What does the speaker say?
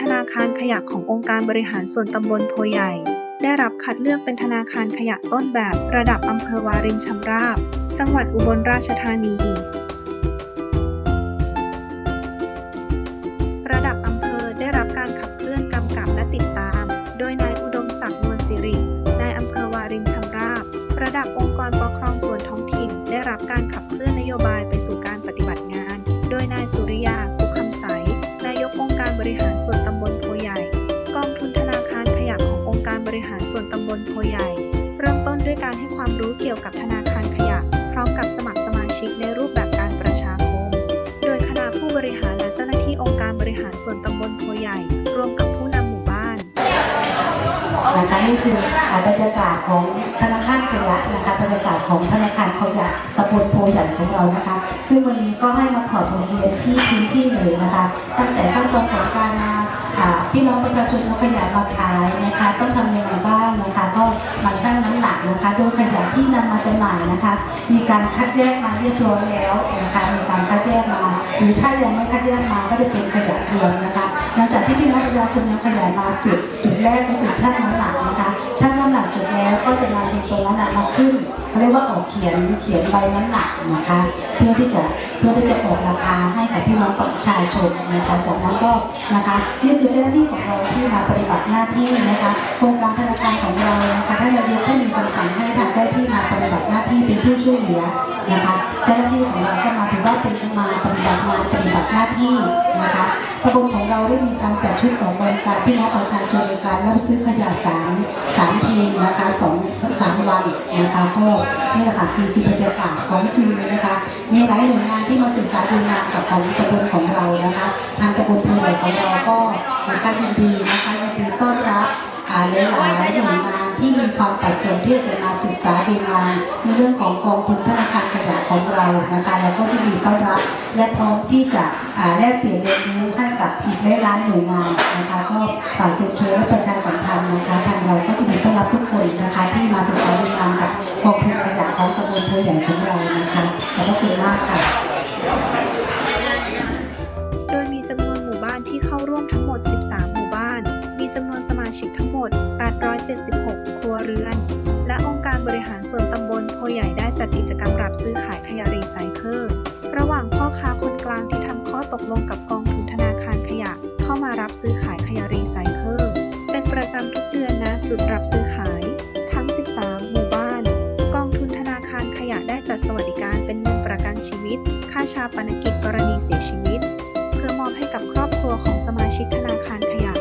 ธนาคารขยะขององค์การบริหารส่วนตำบลโพใหญ่ ได้รับคัดเลือกเป็นธนาคารขยะต้นแบบระดับอำเภอวารินชำราบ จังหวัดอุบลราชธานี ระดับอำเภอได้รับการขับเคลื่อนกำกับและติดตาม โดยนายอุดมศักดิ์นวลสิรินายอำเภอวารินชำราบ ระดับองค์กรปกครองส่วนท้องถิ่น ได้รับการขับเคลื่อนนโยบายไปสู่การปฏิบัติงาน โดยนายสุริยา ส่วนตำบลโพใหญ่ กองทุนธนาคารขยะขององค์การบริหารส่วนตำบลโพใหญ่ เริ่มต้นด้วยการให้ความรู้เกี่ยวกับธนาคารขยะ พร้อมกับสมัครสมาชิกในรูปแบบการประชาคม โดยคณะผู้บริหารและเจ้าหน้าที่องค์การบริหารส่วนตำบลโพใหญ่ รวมกับผู้นำหมู่บ้านนะคะนี่คือบรรยากาศของธนาคารขยะนะคะบรรยากาศของธนาคารขยะตำบลโพใหญ่ของเรานะคะ ซึ่งวันนี้ก็ให้มาถอดบทเรียนที่พื้นที่เลยนะคะ ตั้งแต่ขั้นตอนของการมาอ่า พี่น้องประชาชนเอาขยะมาขายนะคะ ต้องทำยังไงบ้างนะคะ ก็มาชั่งน้ำหนักนะคะโดยขยะที่นำมาจำหน่ายนะคะ มีการคัดแยกมาเรียบร้อยแล้วนะคะมีการคัดแยกมา หรือถ้ายังไม่คัดแยกมาก็จะเป็นขยะรวมนะคะหลังจากที่พี่น้องประชาชนนำขยะมาจุดจุดแรกก็จุดชั่งน้ำหนักนะคะชั่งน้ำหนักเสร็จแล้วก็จะนำดินตรงนั้นน่ะมาขึ้น เขาเรียกว่าออกเขียนเขียนใบน้ำหนักนะคะ เพื่อที่จะเพื่อที่จะออกราคาให้กับพี่น้องประชาชนนะคะจากนั้นก็นะคะนี่คือเจ้าหน้าที่ของเราที่มาปฏิบัติหน้าที่นะคะ โครงการธนาคารของเรานะคะท่านนายกได้มีคำสั่งให้ทางเจ้าหน้าที่มาปฏิบัติหน้าที่เป็นผู้ช่วยเหลือ นะคะเจ้าหน้าที่ของเราก็มาถือว่าเป็นมาปฏิบัติงานปฏิบัติหน้าที่นะคะตำบลของเราได้มีการจัดชุดของบริการพี่น้องประชาชนในการรับซื้อขยะสามสามทีมนะคะสองสามวันนะคะก็นี่แหละค่ะคือคือบรรยากาศของจริงเลยนะคะมีหลายหน่วยงานที่มาศึกษาดูงานกับของตำบลของเรานะคะทางตำบลภูใหญ่ของเราก็มีการยินดีนะคะยินดีต้อนรับอ่าหลายหลายหน่วยงาน ที่มีความประสงค์ที่จะมาศึกษาดูงานในเรื่องของกองทุนธนาคารขยะของเรานะคะแล้วก็ยินดีต้อนรับ และพร้อมที่จะแลกเปลี่ยนเรียนรู้ให้กับอีกหลายหน่วยงานนะคะก็ฝากเชิญชวนและประชาสัมพันธ์นะคะทางเราก็ยินดีต้อนรับทุกคนนะคะที่มาศึกษาดูงานกับกองทุนขยะของตำบลภูใหญ่ของเรานะคะขอบคุณมากค่ะโดยมีจำนวนหมู่บ้านที่เข้าร่วมทั้งหมด 13 จำนวนสมาชิกทั้งหมด 876 ครัวเรือน และองค์การบริหารส่วนตำบลโพใหญ่ได้จัดกิจกรรมรับซื้อขายขยะรีไซเคิลระหว่างพ่อค้าคนกลางที่ทำข้อตกลงกับกองทุนธนาคารขยะ เข้ามารับซื้อขายขยะรีไซเคิลเป็นประจำทุกเดือนนะจุดรับซื้อขาย ทั้ง 13 หมู่บ้าน กองทุนธนาคารขยะได้จัดสวัสดิการเป็นเงินประกันชีวิต ค่าชาปนกิจกรณีเสียชีวิต เพื่อมอบให้กับครอบครัวของสมาชิกธนาคารขยะ